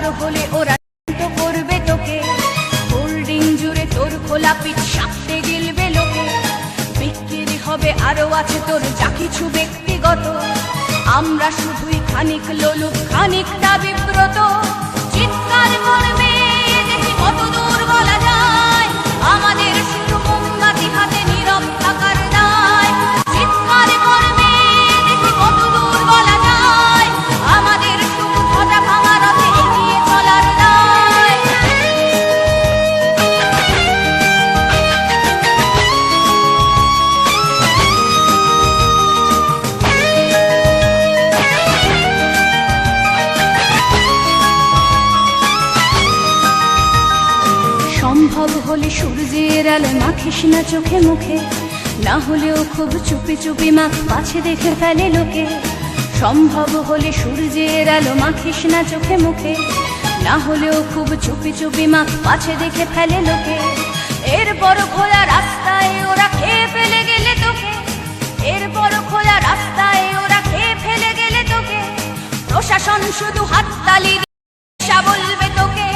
বড় হলে ওরা তো করবে তোকে। হোল্ডিং জুড়ে তোর খোলা পিঠ সাপতে গিলবে লোকে। বিক্রি হবে আরও আছে তোর যা কিছু ব্যক্তিগত। আমরা শুধুই খানিক লোলুপ খানিকটা বিব্রত। চিৎকার করবে সম্ভব হলে সূর্যের আলো মাখিস না চোখে মুখে। না হলেও খুব চুপি চুপি মাখ পাছে দেখে ফেলে লোকে। সম্ভব হলে সূর্যের আলো মাখিস না চোখে মুখে। না হলেও খুব চুপি চুপি মাখ পাছে দেখে ফেলে লোকে। এরপর খোলা রাস্তায় ওরা খেয়ে ফেলে গেলে তোকে। এরপর খোলা রাস্তায় ওরা খেয়ে ফেলে গেলে তোকে। প্রশাসন শুধু হাততালি বলবে তোকে,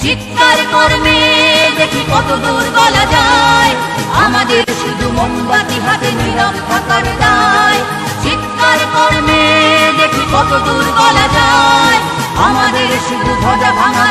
চিৎকার করবে। দেখি কত দূর বলা যায়। আমাদের শুধু মোমবাতি হাতে নীরব থাকার দায়। চিৎকার কর্মে দেখি কত দূর বলা যায়। আমাদের শুধু ধ্বজা ভাঙা